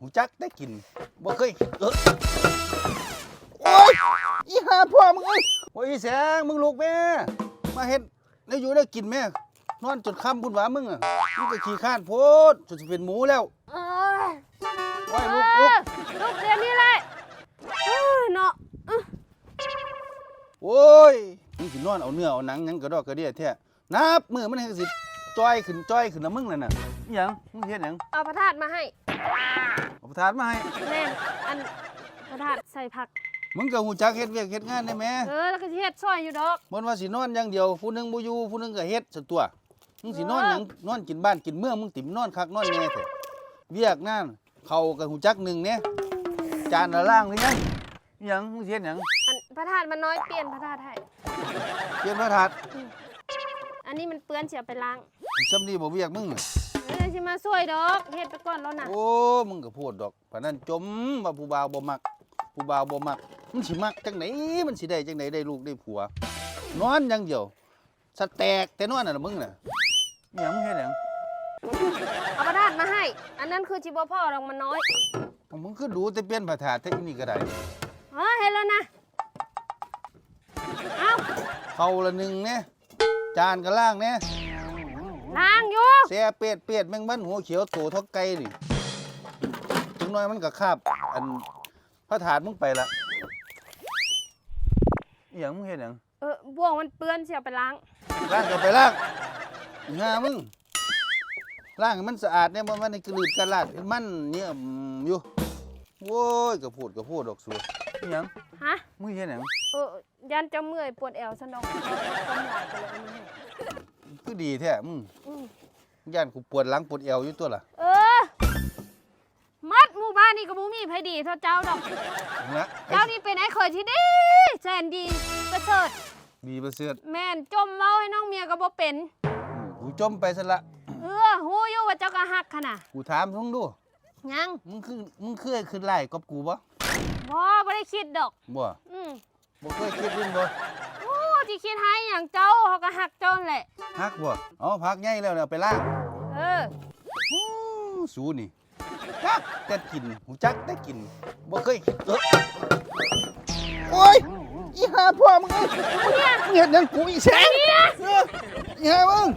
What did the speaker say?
หูจักได้กินบ่เคยเออโอ้ยอีหาพ่อมึงเอ้ยโอ้ยอีแสงมึงลุกแม่ มาเฮ็ดแล้วอยู่ได้กินแม่นอนจนค่ำพุ่นหวามึงอะมึงก็ขี้ข้านโพดจนสิเป็นหมูแล้วเอ้ยโอ้ยเอลุกลุกอลูกเดี๋ยวนี้เลยเอ้ยเนาะอื้อโอ้ยมึงสินอนเอาเนื้อเอาหนังหยังกระดอกกระเดียแท้นับมือมันให้สิจ้อยขึ้นจ้อยขึ้นนะมึงนั่นน่ะอิหยังมึงเฮ็ดหยังเอาพระธาตุมาให้ เอาประทานมาให้ แม่นอันพระธาตุใส่ผัก มึงก็หูจักเฮ็ดเวียกเฮ็ดงานได้แหมเออแล้วก็สิเฮ็ดซอยอยู่ดอกบ่นว่าสินอนอย่างเดียว ผู้หนึงบ่อยู่ผู้หนึงก็เฮ็ดซะตัว มึงสินอนหยังนอนกินบ้านกินเมืองมึงติมนอนคักนอนแน่แท้เวียกงานเขาก็หูจักหนึ่งเนี่ยจานละล่างหรือยังอิหยังมึงสิเฮ็ดหยังอันพระธาตุมันน้อยเปลี่ยนพระธาตุให้ เปลี่ยนพระถาดอันนี้มันเปื้อนเสียไปล้างซำนี้บ่เวียกมึงน่ะ เออสิมาช่วยดอกเฮ็ดไปก่อนแล้วนะโอ้มึงก็พูดดอกปานนั้นจมว่าผู้บ่าวบ่มัก ผู้บ่าวบ่มัก มันสิมักจังไดมันสิได้จังไดได้ลูกได้ผัว นอนอย่างเดียวสแตกแต่นอนน่ะมึงน่ะอิหยังมึงเฮ็ดหยังเอาพระธาตุมาให้ อันนั้นคือจิบ่พ่อดอกมันน้อยมึงคือดูแต่เปลี่ยนพระถาดแต่อีนี่ก็ได้ เออเห็นแล้วนะเอาเขาละหนึ่งเนี่ยจานก็ล่างเนี่ยล้างอยู่ แซ่เป็ดเป็ดแมงมันหัวเขียวโตเท่าไก่นี่ถึงน้อยมันก็คาบ อันพระถาดมึงไปละอหย่างมึงเห็นหยังเออบ่วงมันเปื้อนเสียไปล้างล่างก็ไปล่างอีห่ามึงล่างให้มันสะอาดเนี่ยมันมันในกระลืดกระลาดมันเนี่ยอืมอยู่โว้ยกระพูดกระพูดดอกสัวอหย่างฮะมึงเห็นหยังเออยันจะเมื่อยปวดแอวซะดอกเอาต้มหลายไปเลยเอามาให้คือดีแท้มึงอืม ย่านกูปวดหลังปวดเอวอยู่ตัวล่ะเออ มัดหมู่บ้านนี่ก็บ่มีไผดีเท่าเจ้าดอก นะเจ้านี่เป็นไอ้เคยที่ดีแสนดีประเสริฐดีประเสริฐแม่นจมเมาให้น้องเมียก็บ่เป็นอืมกูจมไปซะละเออฮู้อยู่ว่าเจ้าก็ฮักขนาดกูถามทุงดูยังมึงคือมึงเคยขึ้นไล่กับกูบ่บ่บ่ได้คิดดอก บ่อืมบ่เคยคิดเรื่องบ่โอ้ที่คิดให้อย่างเจ้าเขาก็ฮักเจ้านั่นแหละฮักบ่เอ๋อพักใหญ่แล้วเนี่ยเอาไปล้าง เออฮู้สูนี่จักแต่กินหูจักแต่กินบ่เคยคิดเออโอ้ยอีหาพ่อมึงเอ้ยเนี่ยมึงเฮ็ดหยังกูอีแสงเนี่ยเอออีหามึง